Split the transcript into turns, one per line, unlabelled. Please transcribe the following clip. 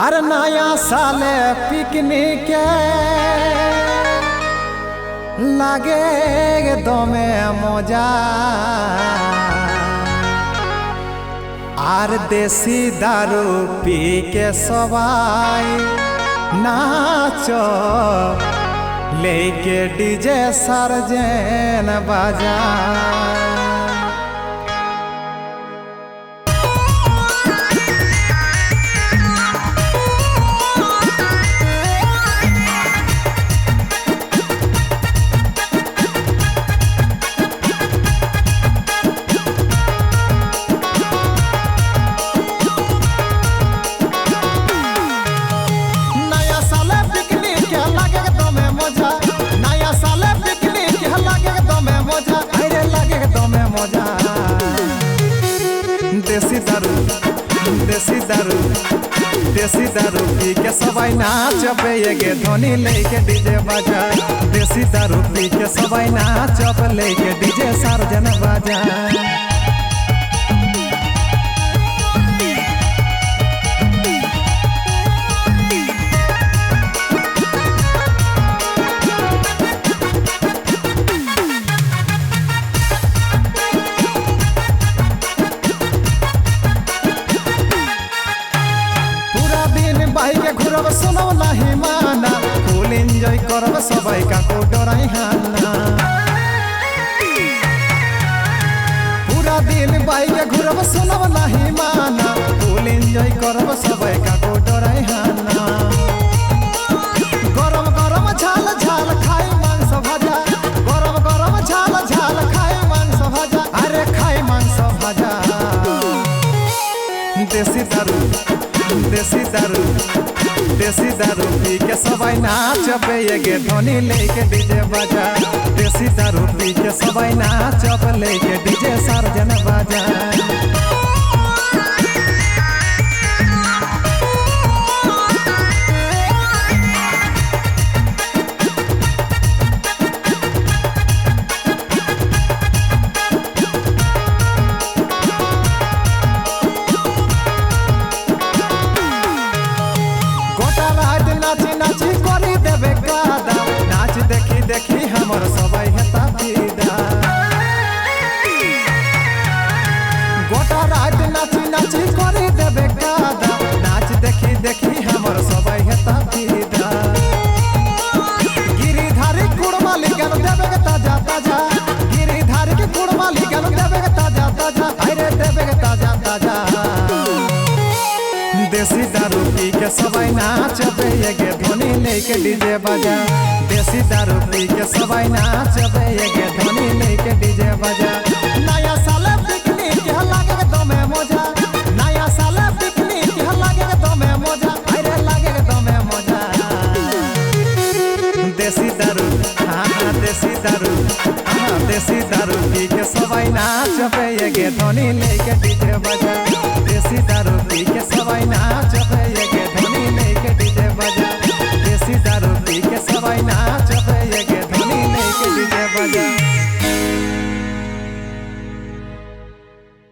আর নয়া সালে পিকনিকে লাগে দমে মজা। আর দেশি দারু পিকে সবাই নাচ লেকে ডিজে সারজেন বাজা दमे मजा देसी दारू देसी दारू देसी दारू पी के सबाई नाचबे एगे ध्वनि लेके डीजे बजा देसी दारू पी के सबाई नाचब लेके डीजे सार्जन বাইরে ঘুরব শুনব নাহি মানা। ফুল এনজয় করব সবাই, কাকু ডরাই হানা। পুরা দিন বাইরে ঘুরব শুনব নাহি মানা। ফুল এনজয় করব সবাই, কাকু ডরাই হানা। গরম গরম ঝাল ঝাল খাই মাংস ভাজা। গরম গরম ঝাল ঝাল খাই মাংস ভাজা। আরে খাই মাংস ভাজা। দেশি দারু। देसी दारू देसी दारू पी के सबाई नाचबे एगे ध्वनि लेके डीजे बजा देसी दारू पी के सबाई नाचब लेके डीजे सार्जन बजा নাচি নাচি করি দেবে কাদা নাচ দেখি দেখি আমার সবাই হেতা পিদা গোটা রাত নাচি নাচি করি দেবে কাদা নাচ দেখি দেখি আমার সবাই देसी दारू पी के सबाई नाचबे एगे ध्वनि लेके डीजे बजा। देसी दारू पी के सबाई नाचबे एगे ध्वनि लेके डीजे बजा। नया साल पिकनिक के लागे के दमे मज़ा। नया साल पिकनिक के लागे के दमे मज़ा। अरे लागे के दमे मज़ा। देसी दारू हाँ हाँ देसी दारू। हाँ देसी दारू पी के सबाई नाचबे एगे ध्वनि लेके डीजे बजा। not